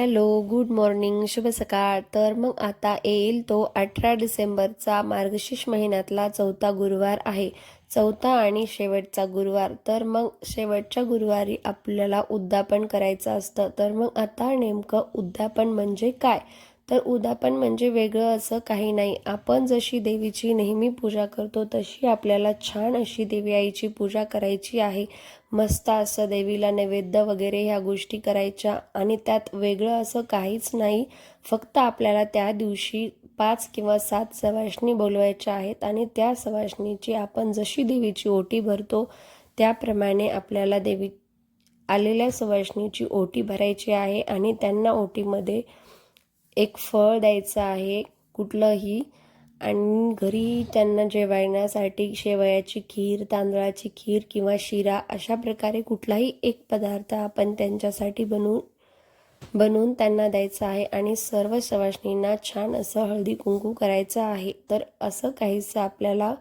Hello good morning शुभ सकाळ. तर मग आता येईल तो अठरा डिसेंबरचा मार्गशीर्ष महिन्यातला चौथा गुरुवार आहे. चौथा आणि शेवटचा गुरुवार. तर मग शेवटच्या गुरुवारी आपल्याला उद्यापन करायचं असतं. तर मग आता नेमकं उद्यापन म्हणजे काय? तर उद्यापन म्हणजे वेगळं असं काही नाही. आपण जशी देवीची नेहमी पूजा करतो तशी आपल्याला छान अशी देवी आईची पूजा करायची आहे. मस्त असं देवीला नैवेद्य वगैरे ह्या गोष्टी करायच्या आणि त्यात वेगळं असं काहीच नाही. फक्त आपल्याला त्या दिवशी पाच किंवा सात सवाष्णी बोलवायच्या आहेत आणि त्या सवाशणीची आपण जशी देवीची ओटी भरतो त्याप्रमाणे आपल्याला देवी आलेल्या सवाष्णीची ओटी भरायची आहे आणि त्यांना ओटीमध्ये एक फळ द्यायचं आहे कुठलंही. आणि घरी त्यांना जेवायण्यासाठी शेवयाची खीर तांदळाची खीर किंवा शिरा अशा प्रकारे कुठलाही एक पदार्थ आपण त्यांच्यासाठी बनवून बनवून त्यांना द्यायचं आहे. आणि सर्व सवाष्णींना छान असं हळदी कुंकू करायचं आहे. तर असं काहीसं आपल्याला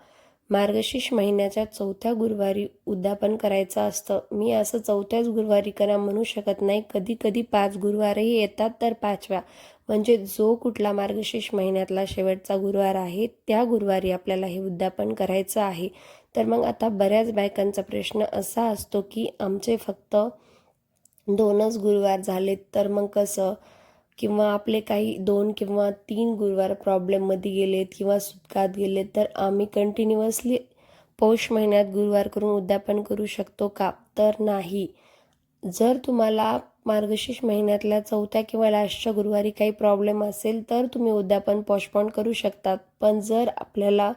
मार्गशीर्ष महिन्याच्या चौथ्या गुरुवारी उद्यापन करायचं असतं. मी असं चौथ्याच गुरुवारी करा म्हणू शकत नाही. कधी कधी पाच गुरुवारही येतात तर पाचव्या. म्हणजे जो कुठला मार्गशीर्ष महिन्यातला शेवटचा गुरुवार आहे त्या गुरुवारी आपल्याला हे उद्यापन करायचं आहे. तर मग आता बऱ्याच बायकांचा प्रश्न असा असतो की आमचे फक्त दोनच गुरुवार झालेत तर मग कसं? किंवा आपले काही दोन किंवा तीन गुरुवार प्रॉब्लेममध्ये गेलेत किंवा सुटकात गेलेत तर आम्ही कंटिन्युअसली पौष महिन्यात गुरुवार करून उद्यापन करू शकतो का? तर नाही. जर तुम्हाला मार्गशीर्ष महिन्यातल्या चौथ्या किंवा लास्टच्या गुरुवारी काही प्रॉब्लेम असेल तर तुम्ही उद्यापन पॉशपॉन करू शकतात पण जर आपल्याला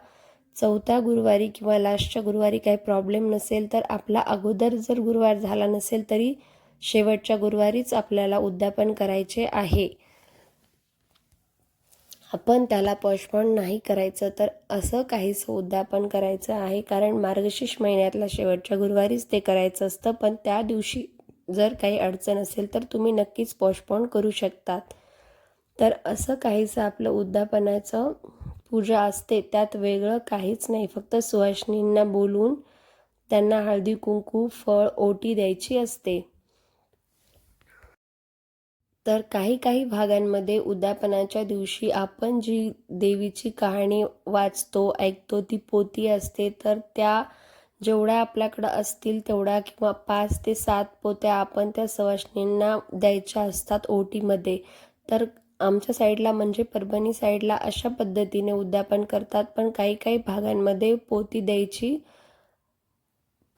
चौथ्या गुरुवारी किंवा लास्टच्या गुरुवारी काही प्रॉब्लेम नसेल तर आपला अगोदर जर गुरुवार झाला नसेल तरी शेवटच्या गुरुवारीच आपल्याला उद्यापन करायचे आहे. आपण त्याला पोस्टपोन नाही करायचं तर असं काहीसं उद्यापन करायचं आहे. कारण मार्गशीर्ष महिन्यातल्या शेवटच्या गुरुवारीच ते करायचं असतं पण त्या दिवशी जर काही अडचण असेल तर तुम्ही नक्कीच पोस्टपोन करू शकतात. तर असं काहीसं आपलं उद्यापनाचं पूजा असते त्यात वेगळं काहीच नाही. फक्त सुवासिनींना बोलून त्यांना हळदी कुंकू फळ ओटी द्यायची असते. तर काही काही भागांमध्ये उद्यापनाच्या दिवशी आपण जी देवीची कहाणी वाचतो ऐकतो ती पोती असते तर त्या जेवढ्या आपल्याकडं असतील तेवढ्या किंवा पाच ते सात पोत्या आपण त्या सवाष्णींना द्यायच्या असतात ओटीमध्ये. तर आमच्या साईडला म्हणजे परभणी साईडला अशा पद्धतीने उद्यापन करतात पण काही काही भागांमध्ये पोती द्यायची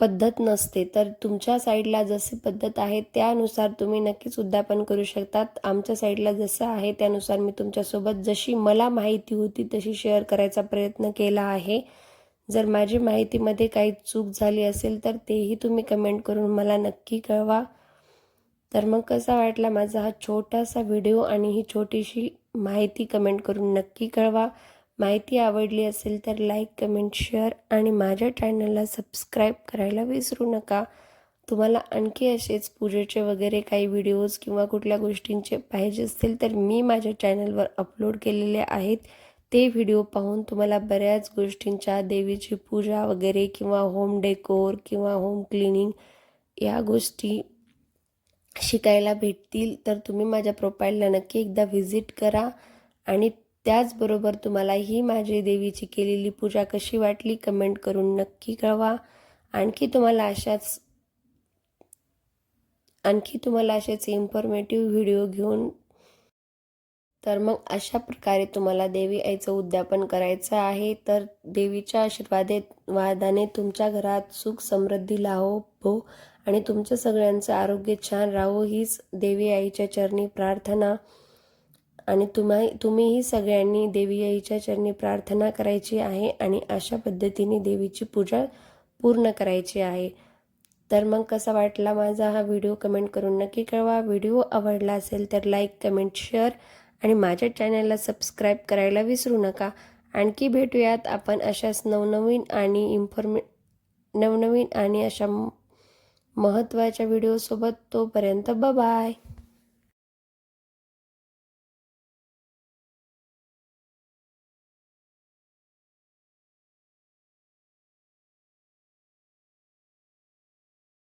पद्धत नसते. तर तुमच्या साईडला जशी पद्धत आहे त्यानुसार तुम्ही नक्कीच उद्यापन करू शकतात. आमच्या साईडला जसं आहे त्यानुसार मी तुमच्यासोबत जशी मला माहिती होती तशी शेअर करायचा प्रयत्न केला आहे. जर माझी माहितीमध्ये काही चूक झाली असेल तर तेही तुम्ही कमेंट करून मला नक्की कळवा. तर मग कसा वाटला माझा हा छोटासा व्हिडिओ आणि ही छोटीशी माहिती कमेंट करून नक्की कळवा. माहिती आवडली असेल तर लाईक कमेंट शेअर आणि माझ्या चॅनलला सबस्क्राईब करायला विसरू नका. तुम्हाला आणखी असेच पूजेचे वगैरे काही व्हिडिओज किंवा कुठल्या गोष्टींचे पाहिजे असतील तर मी माझ्या चॅनलवर अपलोड केलेले आहेत. ते व्हिडिओ पाहून तुम्हाला बऱ्याच गोष्टींच्या देवीची पूजा वगैरे किंवा होम डेकोर किंवा होम क्लिनिंग या गोष्टी शिकायला भेटतील. तर तुम्ही माझ्या प्रोफाईलला नक्की एकदा व्हिजिट करा आणि त्याचबरोबर तुम्हाला ही माझी देवीची केलेली पूजा कशी वाटली कमेंट करून नक्की कळवा. आणखी तुम्हाला अशाच आणखी तुम्हाला असेच इन्फॉर्मेटिव्ह व्हिडिओ घेऊन तर मग अशा प्रकारे तुम्हाला देवी आईचं उद्यापन करायचं आहे. तर देवीच्या आशीर्वादे वादाने तुमच्या घरात सुख समृद्धी लाहो हो आणि तुमचं सगळ्यांचं आरोग्य छान राहो. हीच देवी आईच्या चरणी प्रार्थना. आणि तुम्हा तुम्हीही सगळ्यांनी देवी आईच्या चरणी प्रार्थना करायची आहे आणि अशा पद्धतीने देवीची पूजा पूर्ण करायची आहे. तर मग कसा वाटला माझा हा व्हिडिओ कमेंट करून नक्की कळवा. व्हिडिओ आवडला असेल तर लाईक कमेंट शेअर आणि माझ्या चॅनलला सबस्क्राईब करायला विसरू नका. आणखी भेटूयात आपण अशाच नवनवीन आणि इन्फॉर्मे नवनवीन आणि अशा महत्त्वाच्या व्हिडिओसोबत तोपर्यंत बाय